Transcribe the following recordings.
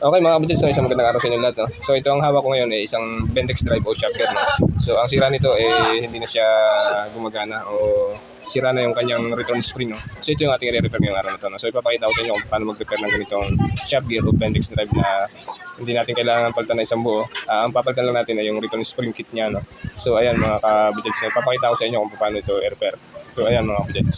Okay mga kapatid, so isang magandang araw sa inyo lahat. No? So ito ang hawak ko ngayon ay isang Bendex Drive o gear. No? So ang sira nito eh hindi na siya gumagana o sira na yung kanyang return spring. No? So ito yung ating i-repair ngayong araw na to. No? So ipapakita ko sa inyo kung paano mag-repair ng ganitong shock gear o Bendex Drive na hindi natin kailangan palitan na isang buo. Ah, ang papalitan lang natin ay yung return spring kit niya. No? So ayan mga kapatid, so ipapakita ko sa inyo kung paano ito i-repair. So ayan mga kapatid.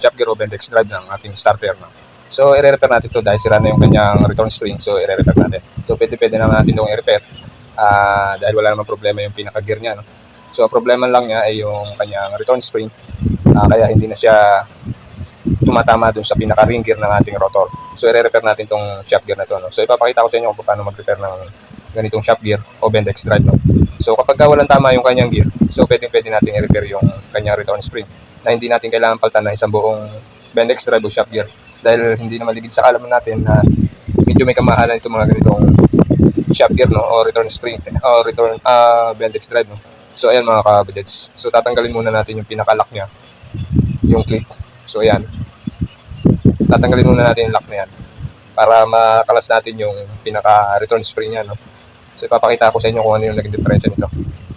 Shop gear o Bendex drive ng ating starter. No? So, i-repair natin to dahil sira na yung kanyang return spring. So, i-repair natin. So, pwede-pwede naman natin itong i-repair ah, dahil wala namang problema yung pinaka-gear niya. No? So, problema lang niya ay yung kanyang return spring. Ah, kaya hindi na siya tumatama dun sa pinaka-ring gear ng ating rotor. So, i-repair natin itong shop gear na to. No? So, ipapakita ko sa inyo kung paano mag-repair ng ganitong shop gear o Bendex drive. No? So, kapag ka walang tama yung kanyang gear, so pwede-pwede natin i-repair yung kanyang return spring na hindi natin kailangan palitan na isang buong Bendex drive o shop gear dahil hindi naman ligid sa kalaman natin na medyo may kamahalan itong mga ganitong shop gear no o return spring o return ah Bendex drive no. So ayan mga kabadets. So tatanggalin muna natin yung pinaka-lock niya. Yung clip. So ayan. Tatanggalin muna natin yung lock na yan para makalas natin yung pinaka-return spring niya no. So ipapakita ko sa inyo kung ano yung naging diferensya nito.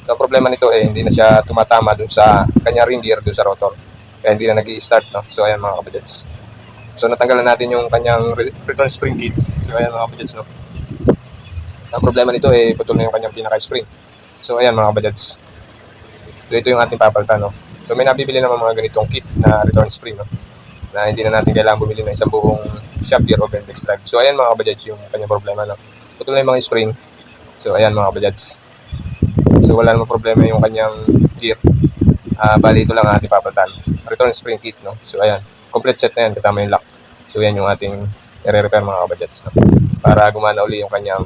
So problema nito eh hindi na siya tumatama dun sa kanya ring gear dun sa rotor. Kaya hindi na nag start no. So ayan mga kabadets. So natanggalan natin yung kanyang re- return spring kit. So ayan mga kabadets no. Ang problema nito eh putol na yung kanyang pinaka-spring. So ayan mga kabadets. So ito yung ating papalitan no. So may nabibili naman mga ganitong kit na return spring no. Na hindi na natin kailangan bumili ng isang buong shop gear o Bendex drive. So ayan mga kabadets yung kanyang problema no. Putol na yung mga spring. So ayan mga kabadets. So wala namang problema yung kanyang gear. Ah, bali ito lang ang ating papalitan. Return spring kit no. So ayan, complete set na yan kasama yung lock. So yan yung ating i-repair mga kabadgets no. Para gumana uli yung kanyang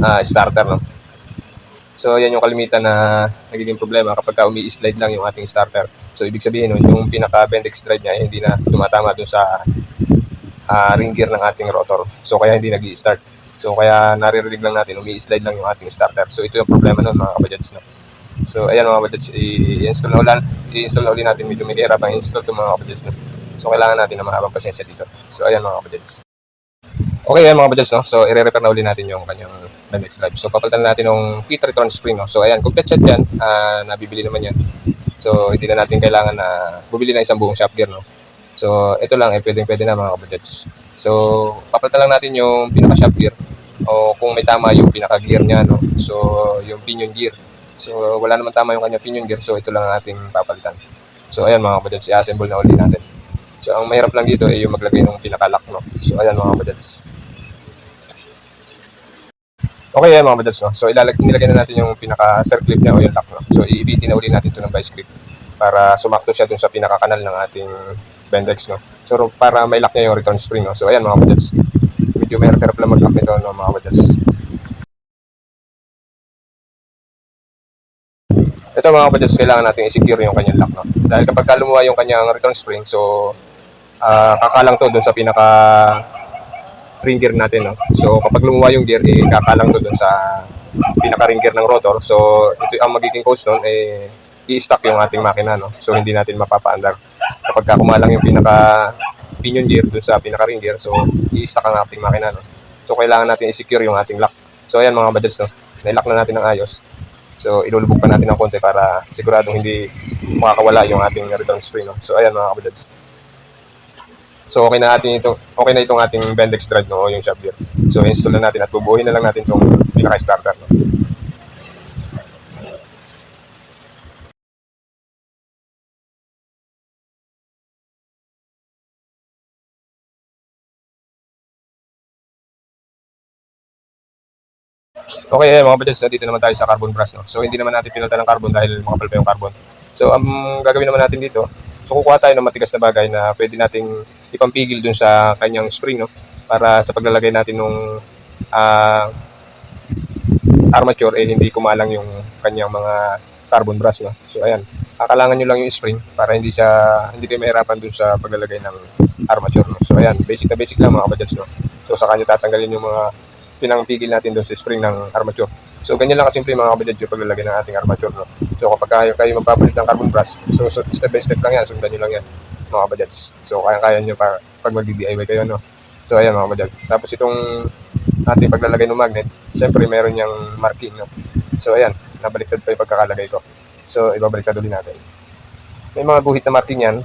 ah, starter no. So yan yung kalimitan na nagiging problema kapag ka umi-slide lang yung ating starter. So ibig sabihin nun, yung pinaka Bendex drive niya eh, hindi na tumatama dun sa ah, ring gear ng ating rotor. So kaya hindi nag start So kaya naririnig lang natin, umi-slide lang yung ating starter. So ito yung problema nun mga kabadgets no. So ayan mga kabadgets, i-install na ulan, i-install na uli natin medyo may hirap ang install itong mga kabadgets no. So kailangan natin na mahabang pasensya dito. So ayan mga kabadgets. Okay ayan mga kabadgets no. So i-repair na uli natin yung kanyang Bendex drive. So papalitan na natin yung return spring no. So ayan, complete set yan. Ah, nabibili naman yan. So hindi na natin kailangan na bumili ng isang buong shop gear no. So ito lang eh pwedeng pwede na mga kabadgets. So papalitan lang natin yung pinaka shop gear o kung may tama yung pinaka gear niya no. So yung pinion gear. So wala naman tama yung kanya pinion gear so ito lang ang ating papalitan. So ayan mga kabadgets, i-assemble na uli natin. So ang mahirap lang dito ay yung maglagay ng pinaka lock no. So ayan mga kabadgets. Okay yan mga kabadgets no. So ilalagay nilagay na natin yung pinaka circle clip niya o yung lock no. So iibitin na uli natin ito ng vice grip para sumakto siya dun sa pinaka kanal ng ating Bendex no. So para may lock niya yung return spring no. So ayan mga kabadgets. Medyo mahirap-hirap lang mag-lock nito no mga kabadgets. Ito mga kabadgets, kailangan natin i-secure yung kanyang lock no. Dahil kapag ka lumuha yung kanyang return spring, so ah kakalang to dun sa pinaka ring gear natin no. So kapag lumuha yung gear, eh, kakalang to dun sa pinaka ring gear ng rotor. So ito ang magiging cause nun eh i-stuck yung ating makina no. So hindi natin mapapaandar. Kapag ka kumalang yung pinaka pinion gear dun sa pinaka ring gear, so i-stuck ang ating makina no. So kailangan natin i-secure yung ating lock. So ayan mga badges no. Nailock na natin ng ayos. So ilulubog pa natin ng konti para siguradong hindi makakawala yung ating return spring no. So ayan mga kabadeds. So okay na natin ito, okay na itong ating Bendex drive no, yung shop gear. So install na natin at bubuuhin na lang natin itong pinaka-starter no. Okay, eh, mga budgets, dito naman tayo sa carbon brush. No? So, hindi naman natin pinalitan ng carbon dahil makapal pa yung carbon. So, ang gagawin naman natin dito, so kukuha tayo ng matigas na bagay na pwede nating ipampigil dun sa kanyang spring, no? Para sa paglalagay natin nung ah, armature, eh, hindi kumalang yung kanyang mga carbon brush, no? So, ayan. Kakalangan nyo lang yung spring para hindi siya, hindi kayo mahirapan dun sa paglalagay ng armature. No? So ayan, basic na basic lang mga kabadyats. No? So sa kanya tatanggalin yung mga pinangpigil natin doon sa spring ng armature. So ganyan lang kasimple mga kabadyats yung paglalagay ng ating armature. No? So kapag kayo, kayo magpapalit ng carbon brush, so, so step by step lang yan, sundan nyo lang yan mga kabadyats. So kaya-kaya nyo pa, pag mag-DIY kayo. No? So ayan mga kabadyats. Tapos itong ating paglalagay ng magnet, siyempre meron niyang marking. No? So ayan, nabaliktad pa yung pagkakalagay ko. So ibabaliktad ulit natin. May mga guhit na marking yan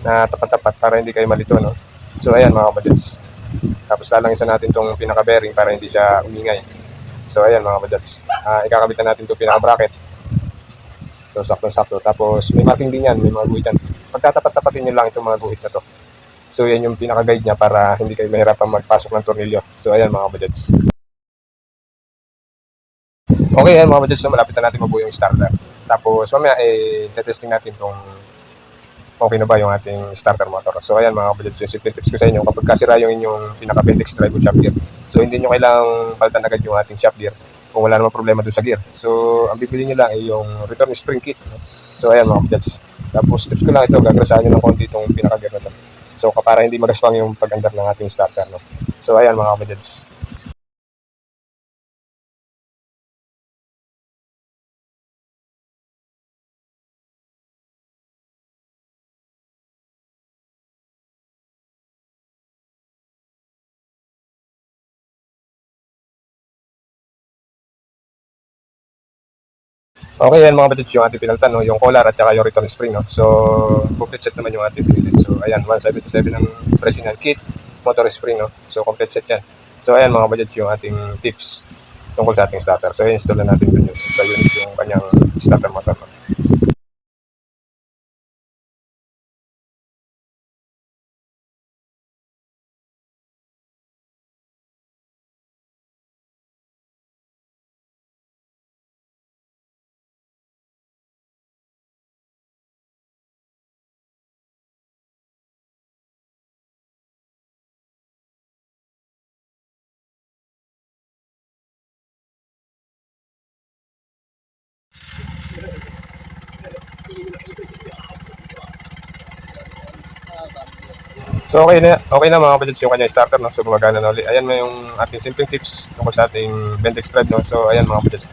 na tapat-tapat para hindi kayo malito. No? So ayan mga kabadyats. Tapos lalangisan natin itong pinaka-bearing para hindi siya umingay. So ayan mga kabadyats. Uh, ikakabitan natin itong pinaka-bracket. So sakto-sakto. Tapos may marking din yan, may mga guhitan. Pagtatapat-tapatin nyo lang itong mga guhit na to. So yan yung pinaka-guide niya para hindi kayo mahirapan magpasok ng tornilyo. So ayan mga kabadyats. Okay, ayan mga kabadyats. So malapit na natin mabuo yung starter. Tapos mamaya eh, testing natin itong okay na ba yung ating starter motor. So ayan mga kabadyats, yung simple ko sa inyo, kapag kasira yung inyong pinaka-Pendex drive o shop gear, so hindi nyo kailangang palitan agad yung ating shop gear kung wala namang problema doon sa gear. So ang bibili nyo lang ay yung return spring kit. So ayan mga kabadyats. Tapos tips ko lang ito, gagrasahan nyo ng konti itong pinaka-gear na to. So para hindi magaspang yung pag-andar ng ating starter. No? So ayan mga kabadyats. Okay yan mga kapatid, yung ating pinaltan, no? yung collar at saka yung return spring. No? So, complete set naman yung ating pinili. So, ayan, 177 ang presyo ng kit, motor spring. No? So, complete set yan. So, ayan mga kapatid, yung ating tips tungkol sa ating starter. So, install na natin dun yung, sa unit yung kanyang starter motor. No? So okay na, okay na mga kapatid yung kanyang starter, no? So gumagana na ulit. Ayan mo yung ating simpleng tips tungkol sa ating Bentex thread, no? So ayan mga kapatid.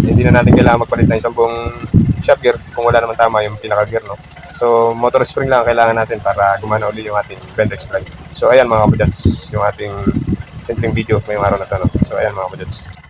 Hindi na natin kailangan magpalit ng isang buong gear kung wala naman tama yung pinaka-gear, no? So motor spring lang ang kailangan natin para gumana ulit yung ating Bentex thread. So ayan mga kapatid, yung ating simpleng video ngayong araw na to, no? So ayan mga kapatid.